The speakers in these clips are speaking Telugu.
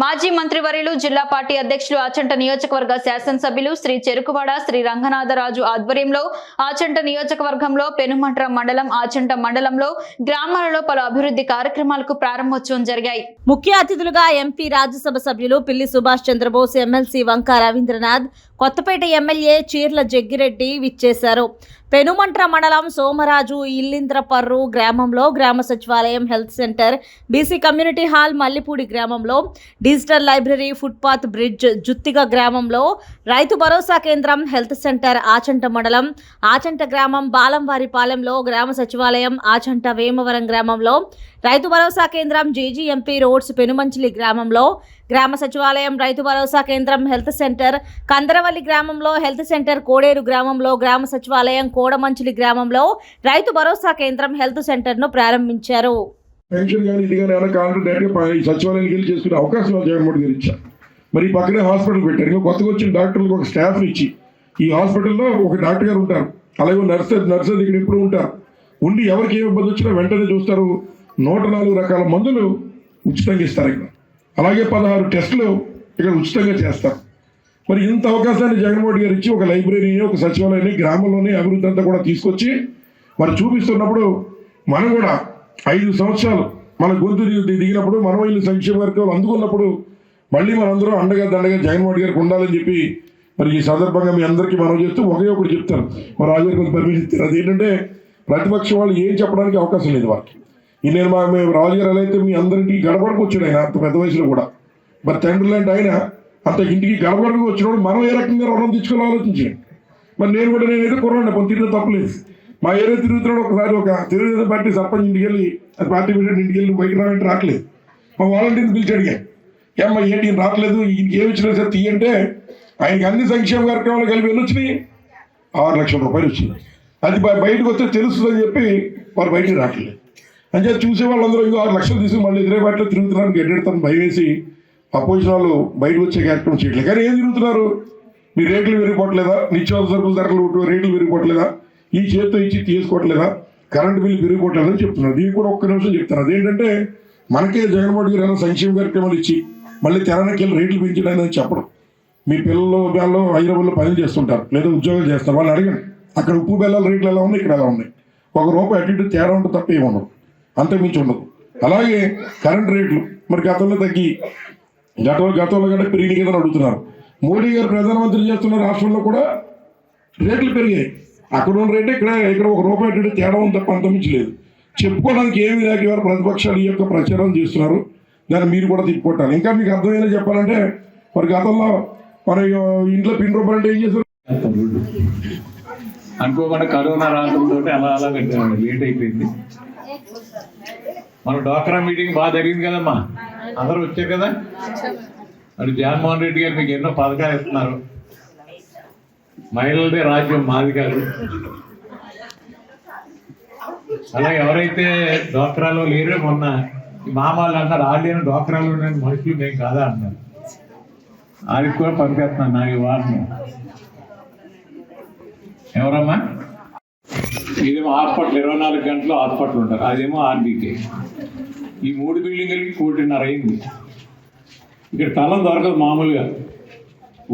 మాజీ మంత్రివర్యులు జిల్లా పార్టీ అధ్యక్షులు ఆచంట నియోజకవర్గ శాసనసభ్యులు శ్రీ చెరుకువాడ శ్రీ రంగనాథరాజు ఆధ్వర్యంలో ఆచంట నియోజకవర్గంలో పెనుమంట్ర మండలం ఆచంట మండలంలో గ్రామాలలో పలు అభివృద్ధి కార్యక్రమాలకు ప్రారంభోత్సవం జరిగాయి. ముఖ్య అతిథులుగా ఎంపీ రాజ్యసభ సభ్యులు పిల్లి సుభాష్ చంద్రబోస్ ఎమ్మెల్సీ వంక రవీంద్రనాథ్ కొత్తపేట ఎమ్మెల్యే చీర్ల జగ్గిరెడ్డి విచ్చేశారు. పెనుమంట్ర మండలం సోమరాజు ఇల్లింద్రపర్రు గ్రామంలో గ్రామ సచివాలయం health center BC community hall Mallipudi గ్రామంలో digital library footpath bridge Juttiga గ్రామంలో రైతు భరోసా కేంద్రం హెల్త్ సెంటర్ ఆచంట మండలం ఆచంట గ్రామం బాలంవారిపాలెంలో గ్రామ సచివాలయం ఆచంట వేమవరం గ్రామంలో రైతు భరోసా కేంద్రం జీజీఎంపీ రోడ్స్ పెనుమంచిలి గ్రామంలో గ్రామ సచివాలయం రైతు భరోసా కేంద్రం హెల్త్ సెంటర్ కందరవల్లి గ్రామంలో హెల్త్ సెంటర్ కోడేరు గ్రామంలో గ్రామ సచివాలయం కోడమంచిలి గ్రామంలో రైతు భరోసా కేంద్రం హెల్త్ సెంటర్ను ప్రారంభించారు. పెన్షన్ కానీ ఇది కానీ ఏమైనా కావాలంటే డైరెక్ట్గా సచివాలయానికి వెళ్ళి చేసుకునే అవకాశం నాకు జగన్మోహన్ గారు ఇచ్చారు మరి పక్కనే హాస్పిటల్ పెట్టారు. ఇంకా కొత్తగా వచ్చిన డాక్టర్లకు ఒక స్టాఫ్ని ఇచ్చి ఈ హాస్పిటల్లో ఒక డాక్టర్ గారు ఉంటారు. అలాగే నర్స్ నర్సెస్ ఇక్కడ ఎప్పుడు ఉంటారు. ఉండి ఎవరికి ఏ ఇబ్బంది వచ్చినా వెంటనే చూస్తారు. నూట నాలుగు రకాల మందులు ఉచితంగా ఇస్తారు ఇక్కడ. అలాగే పదహారు టెస్టులు ఇక్కడ ఉచితంగా చేస్తారు. మరి ఇంత అవకాశాన్ని జగన్మోహన్ గారు ఇచ్చి ఒక లైబ్రరీని ఒక సచివాలయాన్ని గ్రామంలోనే అభివృద్ధి అంతా కూడా తీసుకొచ్చి మరి చూపిస్తున్నప్పుడు మనం కూడా ఐదు సంవత్సరాలు మన గొంతు దిగినప్పుడు మనం ఇల్లు సంక్షేమ వర్గాలు అందుకున్నప్పుడు మళ్ళీ మనందరూ అండగా దండగా జగన్మోహన్ గారికి ఉండాలని చెప్పి మరి ఈ సందర్భంగా మీ అందరికీ మనం చేస్తూ ఒకే ఒకటి చెప్తారు మరి రాజు పరిమితి అది పర్మిషన్ ఇస్తారు అదేంటంటే ప్రతిపక్షం వాళ్ళు ఏం చెప్పడానికి అవకాశం లేదు వారికి. ఈ నేను మా మేము రాజుగారు ఎలా అయితే మీ అందరింటికి గడపడకు వచ్చాడు ఆయన అంత పెద్ద వయసులో కూడా. మరి తండ్రి లాంటి ఆయన అంత ఇంటికి గడపడకు వచ్చినప్పుడు మనం ఏ రకంగా రుణం తెచ్చుకోవాలో ఆలోచించండి. మరి నేను కూడా నేను ఏదో కుర్రాడిని పొంది తిరిగిన తప్పలేదు మా ఏరియా తిరుగుతున్నాడు ఒకసారి ఒక తెలుగుదేశం పార్టీ సర్పంచ్ ఇంటికి వెళ్ళి అది పార్టీ పెట్టాడు ఇంటికి వెళ్ళి బయట రావంటే రావట్లేదు. మా వాలంటీర్ని పిలిచి అడిగాను ఏమ్మా ఏంటి ఈయన రావట్లేదు? ఈయనకి ఏమి వచ్చినా సరే తీయంటే ఆయనకి అన్ని సంక్షేమ కార్యక్రమాలు కలిపి ఎన్ని వచ్చినాయి? ఆరు లక్షల రూపాయలు వచ్చినాయి. అది బయటకు వస్తే తెలుస్తుందని చెప్పి వారు బయటికి రావట్లేదు. అంటే చూసే వాళ్ళందరూ ఇంకో ఆరు లక్షలు తీసుకుని మళ్ళీ ఇద్దరే పార్టీలో తిరుగుతున్నారు గడ్డెడతాను భయం వేసి అపోజిషన్ వాళ్ళు బయటకు వచ్చే కార్యక్రమం చేయట్లేదు. కానీ ఏం తిరుగుతున్నారు? మీ రేట్లు పెరిగిపోవట్లేదా? నిత్యావసర సరుకుల ధరలు రేట్లు పెరిగిపోవట్లేదా? ఈ చేతితో ఇచ్చి తీసుకోవట్లేదా? కరెంటు బిల్లు పెరిగిపోవట్లేదని చెప్తున్నారు. దీనికి కూడా ఒక్క నిమిషం చెప్తున్నారు. అదేంటంటే మనకే జగన్మోహన్ గారు ఏమైనా సంక్షేమ కార్యక్రమాలు ఇచ్చి మళ్ళీ తెరానికి వెళ్ళి రేట్లు పెంచడానికి చెప్పడం మీ పిల్లలు వాళ్ళు హైదరాబాద్లో పనులు చేస్తుంటారు. లేదా ఉద్యోగాలు చేస్తారు. వాళ్ళు అడగండి. అక్కడ ఉప్పు బెల్లాల రేట్లు ఎలా ఉన్నాయి? ఇక్కడ ఎలా ఉన్నాయి? ఒక రూపాయి అటు ఇటు తేడా ఉంటుంది తప్ప ఏమి ఉండదు అంతకుమించి ఉండదు. అలాగే కరెంట్ రేట్లు మరి గతంలో తగ్గి గతంలో గతంలో కంటే పెరిగినాయి కదా అడుగుతున్నారు. మోడీ గారు ప్రధానమంత్రి చేస్తున్న రాష్ట్రంలో కూడా రేట్లు పెరిగాయి. అక్కడ ఉన్న రేటే ఇక్కడ ఇక్కడ ఒక రూపాయి తేడా ఉంది తప్ప అంతమించి లేదు. చెప్పుకోవడానికి ఏమి లేక ఇవాళ ప్రతిపక్షాలు ఈ యొక్క ప్రచారం చేస్తున్నారు. దాన్ని మీరు కూడా తిప్పుకొట్టాలి. ఇంకా మీకు అర్థమయ్యేలా చెప్పాలంటే మరి గతంలో మన ఇంట్లో పిండి రూపాయలు అంటే ఏం చేశారు? అనుకోకుండా కరోనా రావడంతో అలా అలా లేట్ అయిపోయింది. మన డాక్రా మీటింగ్ బాగా జరిగింది కదమ్మా? అందరూ వచ్చారు కదా? మరి జగన్మోహన్ రెడ్డి గారు మీకు ఎన్నో పథకాలు ఇస్తున్నారు. మహిళలదే రాజ్యం మాది కాదు. అలా ఎవరైతే డాక్రాలో లేరో మొన్న ఈ మామాలు అన్నారు వాళ్ళేనో డాక్రాలో ఉండే మనుషులు మేము కాదా అన్నారు. ఆడికి కూడా పంపేస్తున్నాను నాకు వారిని ఎవరమ్మా? ఇదేమో హాస్పిటల్ ఇరవై నాలుగు గంటలు హాస్పిటల్ ఉంటారు. అదేమో ఆర్డీకే ఈ మూడు బిల్డింగులకి కోటిన్నర అయింది. ఇక్కడ స్థలం దొరకదు మామూలుగా.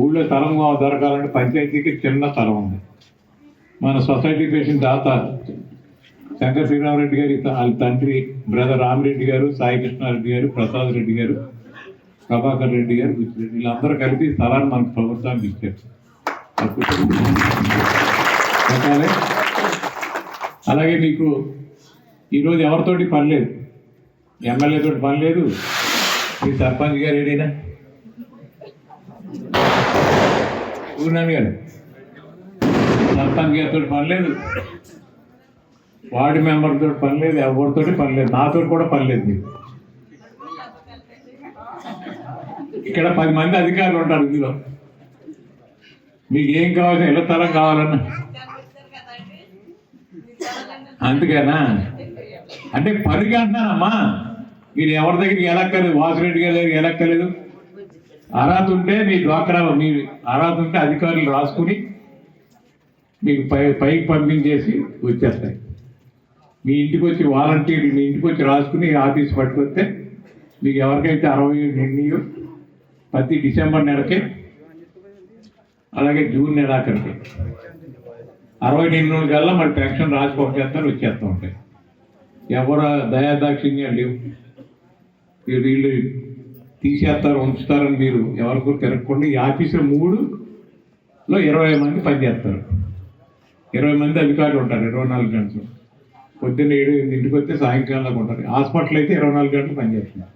ఊళ్ళో స్థలం దొరకాలంటే పంచాయతీకి చిన్న స్థలం ఉంది. మన సొసైటీ పేషెంట్ దాత శంకర్ శ్రీరామరెడ్డి గారి వాళ్ళ తండ్రి బ్రదర్ రామిరెడ్డి గారు సాయి కృష్ణారెడ్డి గారు ప్రసాద్ రెడ్డి గారు ప్రభాకర్ రెడ్డి గారు బుచ్చిరెడ్డి వీళ్ళందరూ కలిపి స్థలాన్ని మనకు ప్రభుత్వానికి ఇచ్చారు. అలాగే మీకు ఈరోజు ఎవరితోటి పని లేదు? ఎమ్మెల్యే తోటి పని లేదు? మీ సర్పంచ్ గారు ఏడైనా ఊరినాని గారు సర్పంచ్ గారితో పని లేదు. వార్డు మెంబర్తో పని లేదు ఎవరితోటి పని లేదు. నాతో కూడా పని లేదు మీకు. ఇక్కడ పది మంది అధికారులు ఉంటారు ఇందులో. మీకు ఏం కావాల్సిన ఇళ్ళ తరం కావాలన్నా అందుకేనా? అంటే పనికి అంటున్నానమ్మా. మీరు ఎవరి దగ్గరికి వెళ్ళక్కర్లేదు వాసురెడ్డి గారి దగ్గరికి వెళ్ళక్కర్లేదు. అర్హత ఉంటే మీ డ్వాక్రా మీ అర్హత ఉంటే అధికారులు రాసుకుని మీకు పై పైకి పంపించేసి వచ్చేస్తాయి. మీ ఇంటికి వచ్చి వాలంటీర్లు మీ ఇంటికి వచ్చి రాసుకుని ఆఫీస్ పట్టుకొస్తే మీకు ఎవరికైతే అరవై నిండియో ప్రతి డిసెంబర్ నెలకి అలాగే జూన్ నెలాఖరికి. అరవై ఎనిమిది రోజులు కల్లా మరి పెన్షన్ రాసి పంపేస్తారు వచ్చేస్తూ ఉంటాయి. ఎవరు దయాదాక్షిణ్యం లేవు. వీళ్ళు తీసేస్తారు ఉంచుతారని మీరు ఎవరికి తిరగకుండా ఈ ఆఫీసులో మూడులో ఇరవై మంది పనిచేస్తారు. ఇరవై మంది అధికారులు ఉంటారు ఇరవై నాలుగు గంటలు. పొద్దున్న ఏడు ఎనిమిది ఇంటికి వస్తే సాయంకాలంలో ఉంటారు. హాస్పిటల్ అయితే ఇరవై నాలుగు గంటలు పనిచేస్తున్నారు.